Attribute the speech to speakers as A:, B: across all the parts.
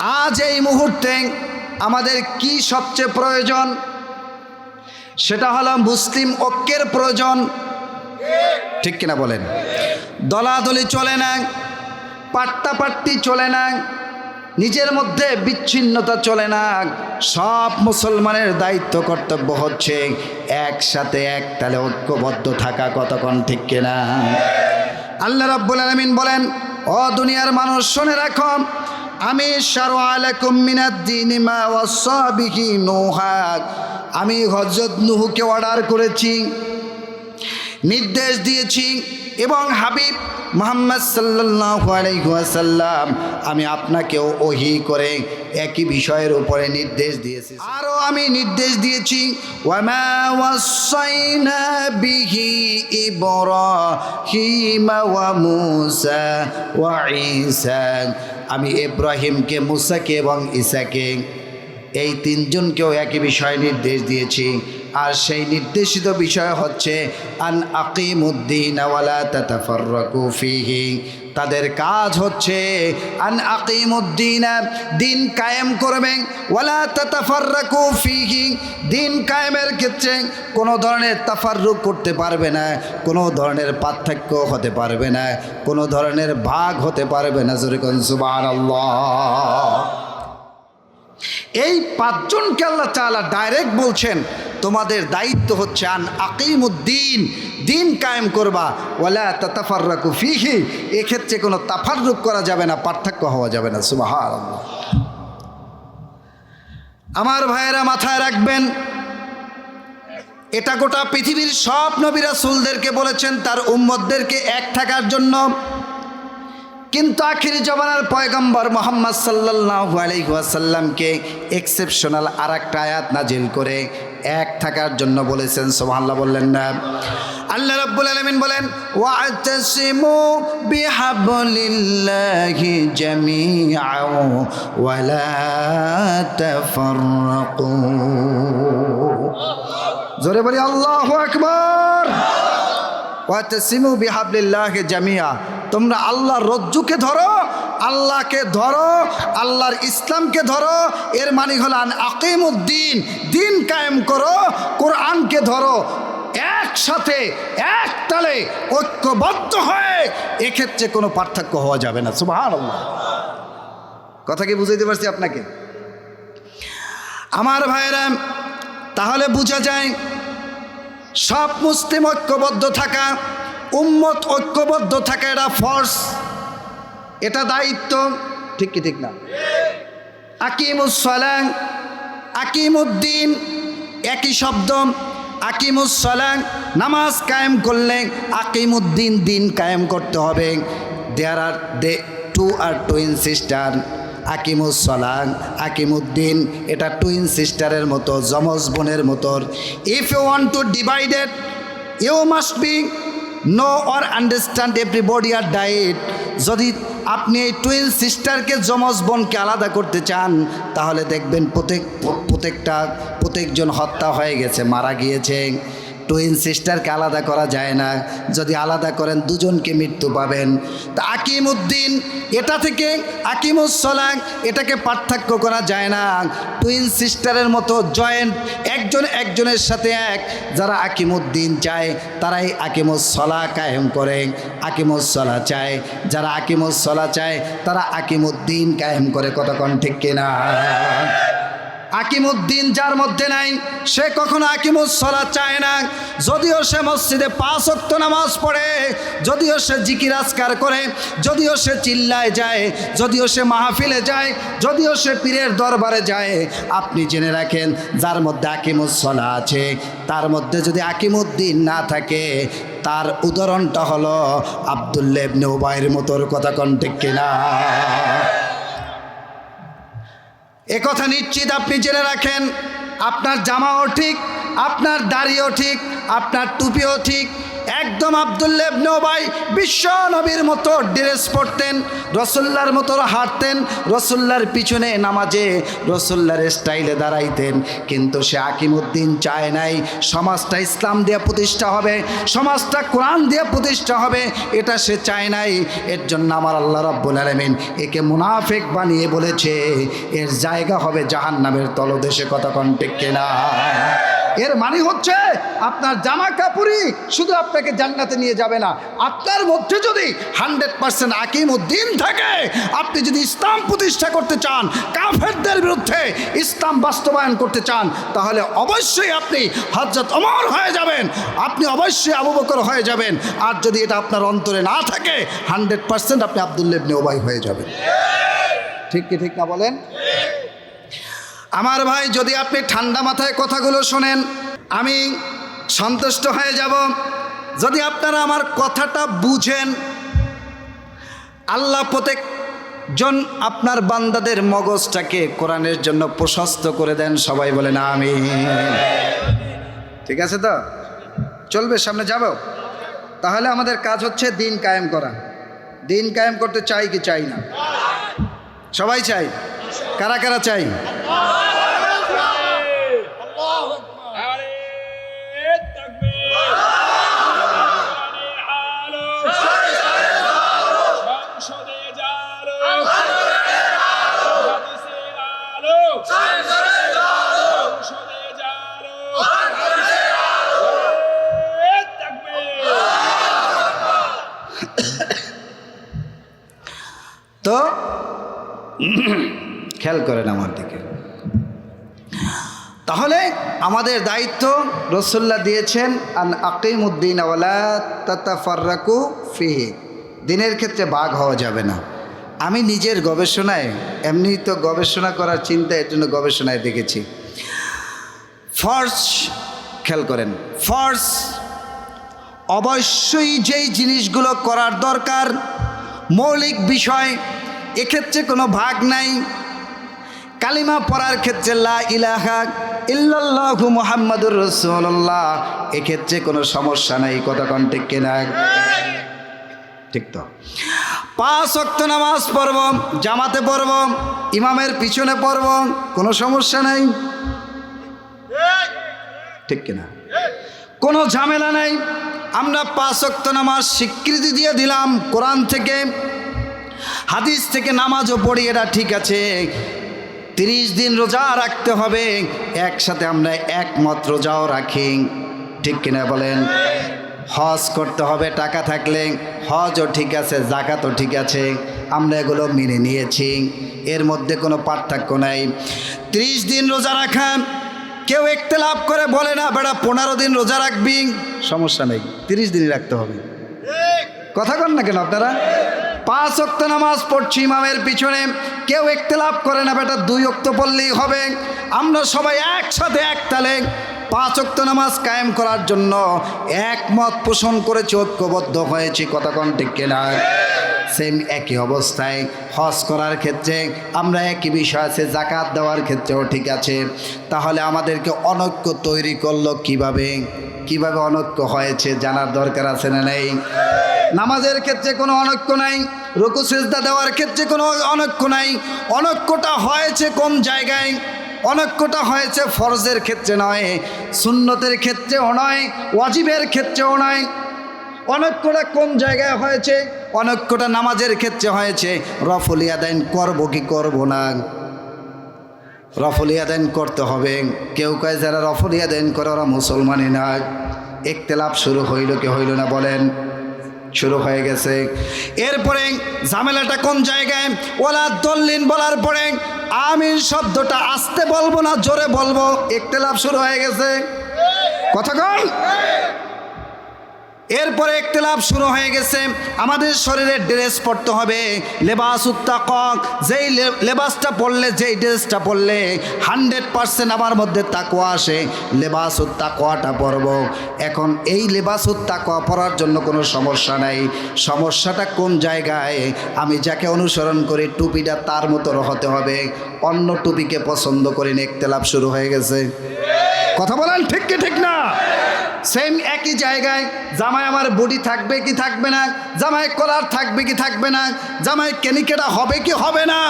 A: আজ এই মুহূর্তে আমাদের কি সবচেয়ে প্রয়োজন? সেটা হলো মুসলিম ঐক্যের প্রয়োজন। ঠিক কিনা বলেন? দলাদলি চলে না, পাট্টাপাট্টি চলে না, নিজের মধ্যে বিচ্ছিন্নতা চলে না, সব মুসলমানের দায়িত্ব, কর্তব্য হচ্ছে একসাথে এক তালে ঐক্যবদ্ধ থাকা, কতক্ষণ ঠিক কিনা? আল্লাহ রাব্বুল আলামিন বলেন ও দুনিয়ার মানুষ, শুনে রাখো আমি আমি হজরত নুহুকে অর্ডার করেছি, নির্দেশ দিয়েছি এবং হাবিব মোহাম্মদ ওয়াসাল্লাম, আমি আপনাকেও ওহি করে একই বিষয়ের উপরে নির্দেশ দিয়েছি। আরও আমি নির্দেশ দিয়েছি বিহি ইব্রাহিম ওয়া মুসা ওয়া আমি ইব্রাহিমকে মুসাকে এবং ইসাকে এই তিনজনকেও একই বিষয় নির্দেশ দিয়েছি। আর সেই নির্দেশিত বিষয় হচ্ছে, আন আকিমুদ্দিন ওয়ালা তাতাফাররাকু ফিহি। তাদের কাজ হচ্ছে, আন আকিমুদ্দিন, দিন কায়েম করবেন। ওয়ালা তাতাফাররাকু ফিহি। দিন কায়েমের ক্ষেত্রে কোনো ধরনের তাফাররুক করতে পারবে না, কোনো ধরনের পার্থক্য হতে পারবে না, কোনো ধরনের ভাগ হতে পারবে না। যেরকম সুবহানাল্লাহ। এই পাঁচজনকে আল্লাহ তাআলা ডাইরেক্ট বলছেন, তোমাদের দায়িত্ব হচ্ছে আন আকিমুদ্দিন, দিন কায়েম করবা, ওয়ালা তাতাফাররাকু ফিহি। এক্ষেত্রে কোনো তাফার তাফাররুক করা যাবে না, পার্থক্য হওয়া যাবে না, সুবহানাল্লাহ। আমার ভাইয়েরা মাথায় রাখবেন, এটা গোটা পৃথিবীর সব নবী রাসূলদেরকে বলেছেন, তার উম্মতদেরকে এক থাকার জন্য। কিন্তু আখির জমানার পয়গম্বর মোহাম্মদ সাল্লাল্লাহু আলাইহি ওয়াসাল্লামকে এক্সেপশনাল আর একটা আয়াত নাজিল করে এক থাকার জন্য বলেছেন, সুবহানাল্লাহ বললেন না। আল্লাহ রাব্বুল আলামিন বলেন, ওয়াতাসিমু বিহাবলিল্লাহি জামিআ ওয়া লা তাফাররাকু। জোরে বলি, আল্লাহু আকবার। ওয়াতাসিমু বিহাবলিল্লাহ জামিয়া। তোমরা আল্লাহর রজ্জুকে ধরো, আল্লাহকে ধরো, আল্লাহর ইসলামকে ধরো। এর মানে হল আন আকিমুদ্দিন, দিন কায়েম করো, কোরআনকে ধরো। একসাথে, এক তালে ঐক্যবদ্ধ হয়ে এক্ষেত্রে কোনো পার্থক্য হওয়া যাবে না। সুবাহ কথা কি বুঝাইতে পারছি আপনাকে? আমার ভাইরা তাহলে বোঝা যায় সব মুসলিম ঐক্যবদ্ধ থাকা, উম্মত ঐক্যবদ্ধ থাকা এটা ফর্স এটা দায়িত্ব, ঠিক কি, ঠিক না? আকিমুসলাং আকিমুদ্দিন, একই শব্দ আকিমুসলাং নামাজ কায়েম করলে আকিমুদ্দিন দিন কায়েম করতে হবে। There are they two are twin sister আকিমুসলাং আকিমুদ্দিন, এটা টুইন সিস্টারের মতো, যমজ বোনের মতো। If you want to divided you must be know or understand everybody are diet যদি আপনি এই টুইন সিস্টারকে যমজ বোনকে আলাদা করতে চান, তাহলে দেখবেন প্রত্যেক, প্রত্যেকটা, প্রত্যেকজন হত্যা হয়ে গেছে, মারা গিয়েছে। টুইন সিস্টারকে আলাদা করা যায় না। যদি আলাদা করেন, দুজনকে মৃত্যু পাবেন। তা আকিম উদ্দিন এটা থেকে আকিমুসলাং এটাকে পার্থক্য করা যায় না। টুইন সিস্টারের মতো জয়েন্ট একজন একজনের সাথে এক। যারা আকিমুদ্দিন চায়, তারাই আকিমুসলা কায়েম করে আকিমুসলা চায়। যারা আকিমুসলা চায়, তারা আকিমুদ্দিন কায়েম করে। কতক্ষণ ঠিক কিনা? আকিমুদ্দিন যার মধ্যে নাই, সে কখনো আকিমুসলা চায় না। যদিও সে মসজিদে পাঁচ অক্ত নামাজ পড়ে, যদিও সে জিকির আজকার করে, যদিও সে চিল্লায় যায়, যদিও সে মাহফিলে যায়, যদিও সে পীরের দরবারে যায়। আপনি জেনে রাখেন, যার মধ্যে আকিমুসলা আছে, তার মধ্যে যদি আকিমুদ্দিন না থাকে, তার উদাহরণটা হলো আবদুল্লেবনে উবাইয়ের মতোর কথা কন্টেক কিনা? কথা নিশ্চিত আপনি জেনে রাখেন আপনার জামাও ঠিক আপনার দাড়িও ঠিক আপনার টুপিও ঠিক একদম আবদুল্লেবনে ভাই বিশ্ব নবীর মতো ড্রেস পরতেন রসুল্লার মতো হাঁটতেন রসুল্লার পিছনে নামাজে রসুল্লার স্টাইলে দাঁড়াইতেন। কিন্তু সে আকিমুদ্দিন চায় নাই, সমাজটা ইসলাম দিয়ে প্রতিষ্ঠা হবে, সমাজটা কোরআন দিয়ে প্রতিষ্ঠা হবে, এটা সে চায় নাই। এর জন্য আমার আল্লাহ রব্বুল আলমিন একে মুনাফেক বানিয়ে বলেছে, এর জায়গা হবে জাহান নামের তলদেশে, কথা কন্টেক কেনা? এর মানে হচ্ছে আপনার জামা কাপড়ই শুধু আপনাকে জান্নাতে নিয়ে যাবে না। আপনার মধ্যে যদি হান্ড্রেড পার্সেন্ট আকিম উদ্দিন থাকে, আপনি যদি ইসলাম প্রতিষ্ঠা করতে চান, কাফেরদের বিরুদ্ধে ইসলাম বাস্তবায়ন করতে চান, তাহলে অবশ্যই আপনি হজরত অমর হয়ে যাবেন। আপনি অবশ্যই আবু বকর হয়ে যাবেন। আর যদি এটা আপনার অন্তরে না থাকে, হান্ড্রেড পার্সেন্ট আপনি আবদুল্লেবনে ওবাই হয়ে যাবেন। ঠিক কি ঠিক না বলেন? আমার ভাই, যদি আপনি ঠান্ডা মাথায় কথাগুলো শোনেন, আমি সন্তুষ্ট হয়ে যাব। যদি আপনারা আমার কথাটা বুঝেন, আল্লাহ প্রত্যেকজন আপনার বান্দাদের মগজটাকে কোরআনের জন্য প্রশস্ত করে দেন, সবাই বলেন আমি ঠিক আছে তো? চলবে, সামনে যাব? তাহলে আমাদের কাজ হচ্ছে দিন কায়েম করা। দিন কায়েম করতে চাই কি চাই না? সবাই চাই? কারা কারা চাই? খেয়াল করেন আমার দিকে। তাহলে আমাদের দায়িত্ব রসুল্লাহ দিয়েছেন, আন আকিমুদ্দিন আওয়ালা তাতাফার্রাকু ফিহি। দিনের ক্ষেত্রে বাঘ হওয়া যাবে না। আমি নিজের গবেষণায়, এমনি তো গবেষণা করার চিন্তা, এর জন্য গবেষণায় দেখেছি। ফর্স, খেয়াল করেন, ফর্স অবশ্যই যেই জিনিসগুলো করার দরকার, মৌলিক বিষয়, এক্ষেত্রে কোনো ভাগ নাই। কালিমা পড়ার ক্ষেত্রে লা ইলাহা ইল্লাল্লাহু এক্ষেত্রে কোনো সমস্যা নাই। কথা কন্টেক কেনা? ঠিক তো। পাঁচ অক্ত নামাজ পড়ব, জামাতে পড়ব, ইমামের পিছনে পড়ব, কোনো সমস্যা নাই? ঠিক কিনা? কোনো ঝামেলা নাই। আমরা পাঁচ অক্ত নামাজ স্বীকৃতি দিয়ে দিলাম কোরআন থেকে, হাদিস থেকে নামাজও পড়ি, এটা ঠিক আছে। তিরিশ দিন রোজা রাখতে হবে। একসাথে আমরা একমত রোজাও রাখি। ঠিক কিনা বলেন? হজ করতে হবে, টাকা থাকলে। হজও ঠিক আছে, জাকাতও ঠিক আছে। আমরা এগুলো মেনে নিয়েছি। এর মধ্যে কোনো পার্থক্য নাই। ত্রিশ দিন রোজা রাখা, কেউ লাভ করে বলে না, বেড়া, পনেরো দিন রোজা রাখবি। সমস্যা নেই। তিরিশ দিনই রাখতে হবে। কথা কন না কেন আপনারা? পাঁচ অক্ত নামাজ পড়ছি ইমামের পিছনে। কেউ একতেলাপ করে না বেটা, দুই অক্ত পড়লেই হবে। আমরা সবাই একসাথে একতালে পাঁচ অক্ত নামাজ কায়েম করার জন্য একমত পোষণ করেছি, ঐক্যবদ্ধ হয়েছি। কতক্ষণ ঠিক কেনা? সেম একই অবস্থায় হজ করার ক্ষেত্রে আমরা একই বিষয় আছে জাকাত দেওয়ার ক্ষেত্রেও ঠিক আছে। তাহলে আমাদেরকে অনৈক্য তৈরি করল কীভাবে? কীভাবে অনৈক্য হয়েছে জানার দরকার আছে না নেই? নামাজের ক্ষেত্রে কোনো অনৈক্য নাই, রুকু, সেজদা দেওয়ার ক্ষেত্রে কোনো অনৈক্য নাই। অনৈক্যটা হয়েছে কোন জায়গায়, অনৈক্যটা হয়েছে ফরজের ক্ষেত্রে নয়, সুন্নতের ক্ষেত্রেও নয়, ওয়াজিবের ক্ষেত্রেও নয়। অনৈক্যটা কোন জায়গায় হয়েছে, অনৈক্যটা নামাজের ক্ষেত্রে হয়েছে। রফল ইয়াদাইন করব কি করব না? রফল ইয়াদাইন করতে হবে। কেউ কয়, যারা রফল ইয়াদাইন করে, ওরা মুসলমানই না। একতেলাপ শুরু হইল কি হইল না বলেন। শুরু হয়ে গেছে। এরপরে ঝামেলাটা কোন জায়গায়? ওলা দল্লিন বলার পরে আমিন শব্দটা আসতে বলব না, জোরে বলব একতেলাপ শুরু হয়ে গেছে। কথা কন? এরপরে একতেলাপ শুরু হয়ে গেছে। আমাদের শরীরে ড্রেস পরতে হবে। লেবাস উত্তাকক যেই লেবাসটা পরলে, যেই ড্রেসটা পরলে হান্ড্রেড পারসেন্ট আমার মধ্যে তাকোয়া আসে। লেবাস উত্তাকোয়াটা পরব। এখন এই লেবাস উত্তাকোয়া পরার জন্য কোনো সমস্যা নাই। সমস্যাটা কোন জায়গায়? আমি যাকে অনুসরণ করি, টুপিটা তার মতো হতে হবে। অন্য টুপিকে পছন্দ করি একতেলাপ শুরু হয়ে গেছে। কথা বলেন, ঠিক কি ঠিক না? সেম একই জায়গায়, জামাই আমার বডি থাকবে কি থাকবে না, জামাই কলার থাকবে কি থাকবে না, জামাই কেনিকেটা হবে কি হবে না?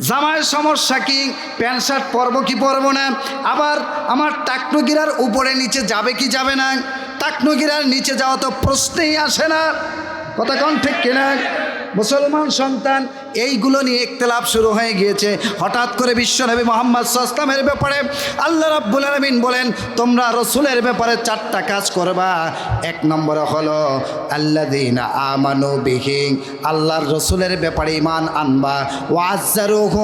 A: জামাইয়ের সমস্যা কি? প্যান্ট শার্ট পরবো কি পরবো না? আবার আমার টাকনুগিরার উপরে নিচে যাবে কি যাবে না? টাকনুগিরার নিচে যাওয়া তো প্রশ্নেই আসে না। কথা কন ঠিক কিনা? মুসলমান সন্তান এইগুলো নিয়ে ইখতলাফ শুরু হয়ে গিয়েছে। হঠাৎ করে বিশ্বনবী মোহাম্মদ সাস্তামের ব্যাপারে আল্লাহ রাব্বুল আলমিন বলেন, তোমরা রসুলের ব্যাপারে চারটা কাজ করবা। এক নম্বরে হলো আল্লাদিন আমানু বিহিং, আল্লাহর রসুলের ব্যাপারে ইমান আনবা। ওয়াজ্জারুহ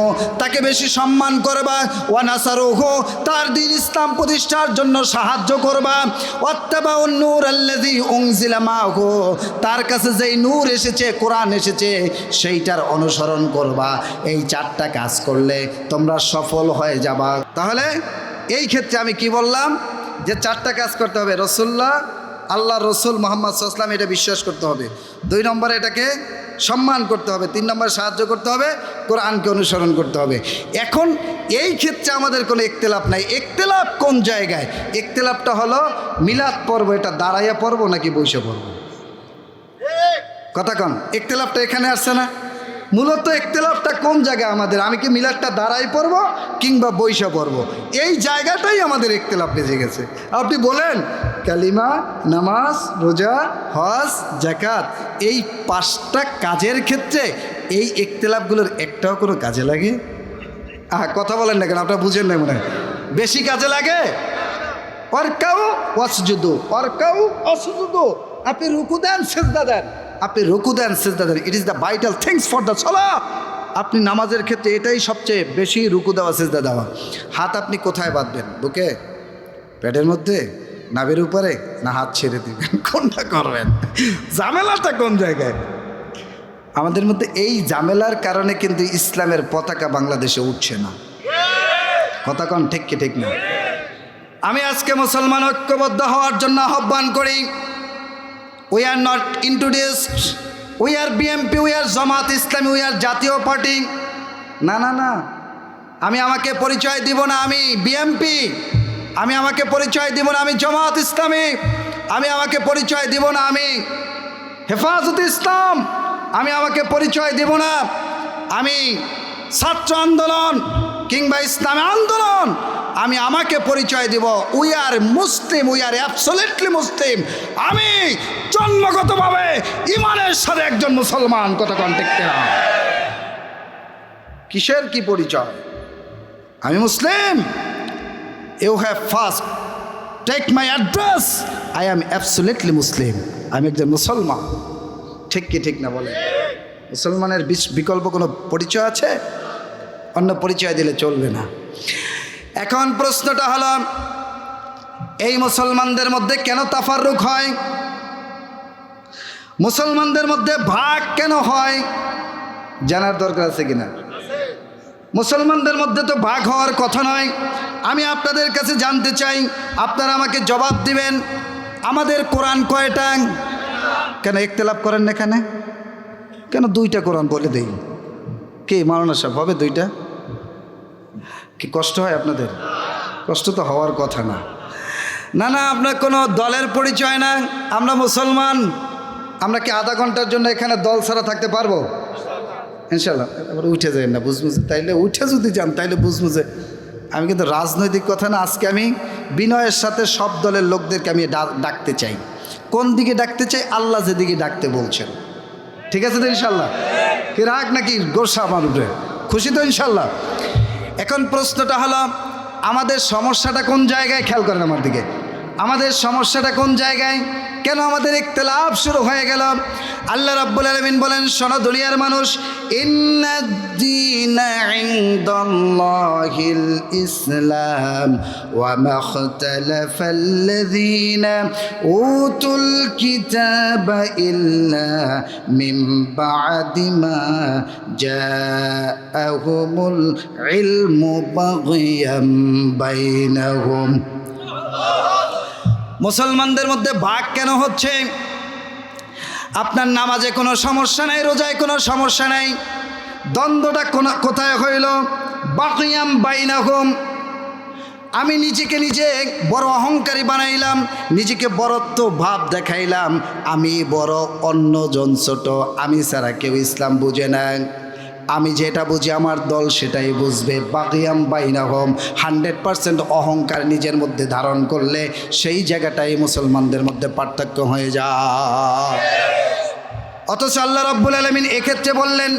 A: তাকে বেশি সম্মান করবা। ওয়ানাসারুহ তার দিন ইসলাম প্রতিষ্ঠার জন্য সাহায্য করবা। ওয়াত্তাবা নূর আল্লাদি উংজিলা মাহু তার কাছে যেই নূর এসেছে, কোরআন এসেছে, সেইটার অনুসরণ করবা। এই চারটা কাজ করলে তোমরা সফল হয়ে যাবা। তাহলে এই ক্ষেত্রে আমি কি বললাম? যে চারটা কাজ করতে হবে, রসুল্লাহ, আল্লাহ রসুল মোহাম্মদ সাল্লাম এটা বিশ্বাস করতে হবে। দুই নম্বরে এটাকে সম্মান করতে হবে, তিন নম্বরে সাহায্য করতে হবে, কোরআনকে অনুসরণ করতে হবে। এখন এই ক্ষেত্রে আমাদের কোনো একতেলাপ নাই। একতেলাপ কোন জায়গায়? একতেলাপটা হলো মিলাদ পর্ব, এটা দাঁড়াইয়া পর্ব নাকি বৈশা পর্ব কথা কন, একতেলাপটা এখানে আসছে না? মূলত একতেলাপটা কোন জায়গায় আমাদের? আমি কি মিলাদটা দাঁড়াই পড়ব কিংবা বৈশা পড়ব? এই জায়গাটাই আমাদের একতেলাপ বেজে গেছে। আপনি বলেন, কালিমা, নামাজ, রোজা, হজ জাকাত এই পাঁচটা কাজের ক্ষেত্রে এই একতেলাপগুলোর একটাও কোনো কাজে লাগে? হ্যাঁ কথা বলেন না কেন? আপনারা বুঝেন না মনে বেশি কাজে লাগে? অর্কাও অসজুদু অর্কাও অসজুদু আপনি রুকু দেন, সেজদা দেন। আপনি রুকু দেন, সেজদা দেন। It is the vital things for the সলা আপনি নামাজের ক্ষেত্রে এটাই সবচেয়ে বেশি রুকু দেওয়া, সেজদা দেওয়া। হাত আপনি কোথায় বাঁধবেন? বুকে? পেটের মধ্যে? নাবের উপরে? না হাত ছেড়ে দিবেন? কোনটা করবেন? ঝামেলাটা কোন জায়গায়? আমাদের মধ্যে এই ঝামেলার কারণে কিন্তু ইসলামের পতাকা বাংলাদেশে উঠছে না। কথা কন, ঠিক কি, ঠিক না? আমি আজকে মুসলমান ঐক্যবদ্ধ হওয়ার জন্য আহ্বান করি we are not introduced we are BMP we are Jamaat Islami we are জাতীয় পার্টি না না না। আমি আমাকে পরিচয় দিব না আমি বিএমপি আমি আমাকে পরিচয় দিব না আমি জামাত ইসলামী আমি আমাকে পরিচয় দিব না আমি হেফাজত ইসলাম। আমি আমাকে পরিচয় দিব না আমি ছাত্র আন্দোলন কিংবা ইসলামী আন্দোলন। আমি আমাকে পরিচয় দিব। We are Muslim we are absolutely Muslim আমি জন্মগতভাবে ইমানের সাথে একজন মুসলমান কত কন্টেক্টে না কিসের কি পরিচয়? আমি মুসলিম। You have first take my address I am absolutely Muslim আমি একজন মুসলমান। ঠিক কি, ঠিক না বলে? মুসলমানের বিকল্প কোনো পরিচয় আছে? অন্য পরিচয় দিলে চলবে না। এখন প্রশ্নটা হলো, এই মুসলমানদের মধ্যে কেন তাফারুক হয়? মুসলমানদের মধ্যে ভাগ কেন হয়? জানার দরকার আছে কিনা? মুসলমানদের মধ্যে তো ভাগ হওয়ার কথা নয়। আমি আপনাদের কাছে জানতে চাই, আপনারা আমাকে জবাব দিবেন, আমাদের কোরআন কয়টা? কেন একতেলাপ করেন এখানে? কেন দুইটা কোরআন বলে দেই? কে? মারানা সাহেব, হবে দুইটা? কি কষ্ট হয় আপনাদের? কষ্ট তো হওয়ার কথা না। না না, আপনার কোনো দলের পরিচয় না আমরা মুসলমান। আমরা কি আধা ঘণ্টার জন্য এখানে দল ছাড়া থাকতে পারব? ইনশাল্লাহ উঠে যাই না, বুঝবুঝে। তাইলে উঠে যদি যান, তাইলে বুঝবুঝে। আমি কিন্তু রাজনৈতিক কথা না, আজকে আমি বিনয়ের সাথে সব দলের লোকদেরকে আমি ডাকতে চাই। কোন দিকে ডাকতে চাই? আল্লাহ যেদিকে ডাকতে বলছেন। ঠিক আছে তো ইনশাল্লাহ কি রাগ নাকি গোসা আমার খুশি তো ইনশাল্লাহ এখন প্রশ্নটা হলো আমাদের সমস্যাটা কোন জায়গায়? খেয়াল করেন আমার দিকে। আমাদের সমস্যাটা কোন জায়গায়? কেন আমাদের ইখতলাফ শুরু হয়ে গেল? আল্লাহ রাব্বুল আলামিন বলেন, শোনো দুনিয়ার মানুষ ইসলাম ইল্লা বা'দি মা জাআহুমুল ইলমু বাগয়াম বাইনাহুম। মুসলমানদের মধ্যে ভাগ কেন হচ্ছে? আপনার নামাজে কোনো সমস্যা নাই, রোজায় কোনো সমস্যা নাই। দ্বন্দ্বটা কোন, কোথায় হইল? বাকিয়াম বাইনাহুম। আমি নিজেকে নিজে বড় অহংকারী বানাইলাম, নিজেকে বড়ত্ব ভাব দেখাইলাম। আমি বড়, অন্যজন ছোট, আমি ছাড়া কেউ ইসলাম বুঝে না আমি যেটা বুঝি আমার দল সেটাই বুঝবে। বাগিয়াম বাইনা হোম হান্ড্রেড পারসেন্ট অহংকার নিজের মধ্যে ধারণ করলে সেই জায়গাটাই মুসলমানদের মধ্যে পার্থক্য হয়ে যায়। অথচ আল্লাহ রব্বুল আলমিন এক্ষেত্রে বললেন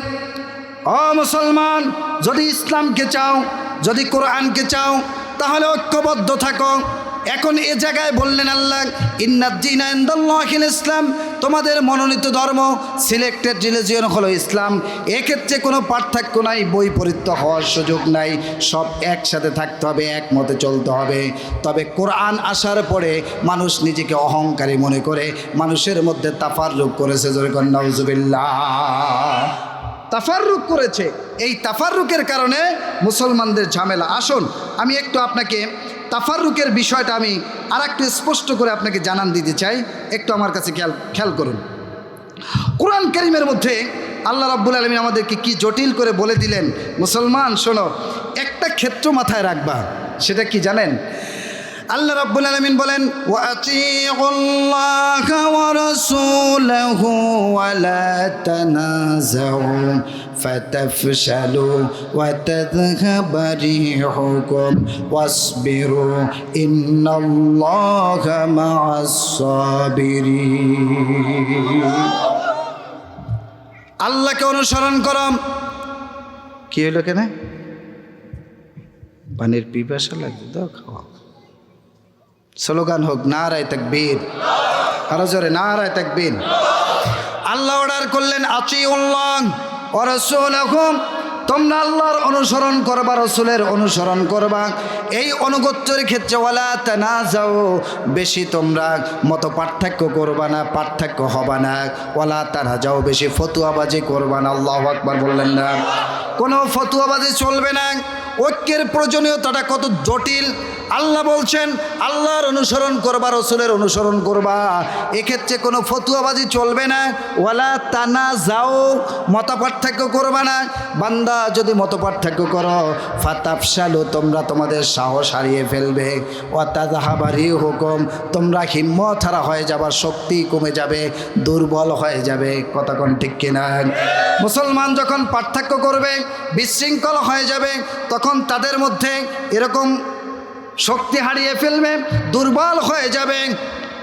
A: অ মুসলমান, যদি ইসলামকে চাও, যদি কোরআনকে চাও, তাহলে ঐক্যবদ্ধ থাকো। এখন এ জায়গায় বললেন আল্লাহ ইন্নাদ্দিন ইসলাম। তোমাদের মনোনীত ধর্ম সিলেক্টেড রিলিজিয়ন হলো ইসলাম। এক্ষেত্রে কোনো পার্থক্য নাই, বই বৈপরীত্য হওয়ার সুযোগ নাই। সব একসাথে থাকতে হবে, একমতে চলতে হবে। তবে কোরআন আসার পরে মানুষ নিজেকে অহংকারী মনে করে, মানুষের মধ্যে তাফাররুক করেছে। জোরে কন্যাউজুবিল্লাহ তাফাররুক করেছে। এই তাফাররুকের কারণে মুসলমানদের ঝামেলা। আসুন, আমি একটু আপনাকে তাফাররুকের বিষয়টা আমি আর একটু স্পষ্ট করে আপনাকে জানান দিতে চাই। একটু আমার কাছে খেয়াল খেয়াল করুন। কোরআন করিমের মধ্যে আল্লাহ রাব্বুল আলমী আমাদেরকে কি জটিল করে বলে দিলেন? মুসলমান, শোনো, একটা ক্ষেত্র মাথায় রাখবা, সেটা কি জানেন? আল্লাহ রাব্বুল আলমিন বলেন, ওয়া রাসূলাহু ওয়া লা তানাযাউ فتفشلوا وتذهب ريحكم واصبروا إن الله مع الصابرين আল্লাহকে অনুসরণ করম কি হলো কেন পানির পিপাসা লাগবে দাও খাওয়া স্লোগান হোক নারায় তাকবীর আরো জোরে নারায় তাকবীর আল্লাহ অর্ডার করলেন আচি উল্লং অরসুল এখন তোমরা আল্লাহর অনুসরণ করবা, রসুলের অনুসরণ করবা। এই অনুগত্যের ক্ষেত্রে ওয়ালা না যাও বেশি তোমরা মত পার্থক্য করবা না, পার্থক্য হবা না। ওয়ালা তারা যাও বেশি ফতুয়াবাজি করবা না, আল্লাহ আকবার বললেন না। কোনো ফতুয়াবাজি চলবে না। ঐক্যের প্রয়োজনীয়তাটা কত জটিল। আল্লাহ বলছেন, আল্লাহর অনুসরণ করবা, রসুলের অনুসরণ করবা। এক্ষেত্রে কোনো ফতুয়াবাজি চলবে না। ওয়ালা তানা যাও মত পার্থক্য করবা না। বান্দা যদি মত পার্থক্য করো ফাতাফসালু তোমরা তোমাদের সাহস হারিয়ে ফেলবে। ও তাজাহাবারি হুকুম তোমরা হিম্মত হারা হয়ে যাবার শক্তি কমে যাবে, দুর্বল হয়ে যাবে। কতক্ষণ ঠিক কিনা? মুসলমান যখন পার্থক্য করবে, বিশৃঙ্খল হয়ে যাবে, তখন তাদের মধ্যে এরকম শক্তি হারিয়ে ফেলবে দুর্বল হয়ে যাবে।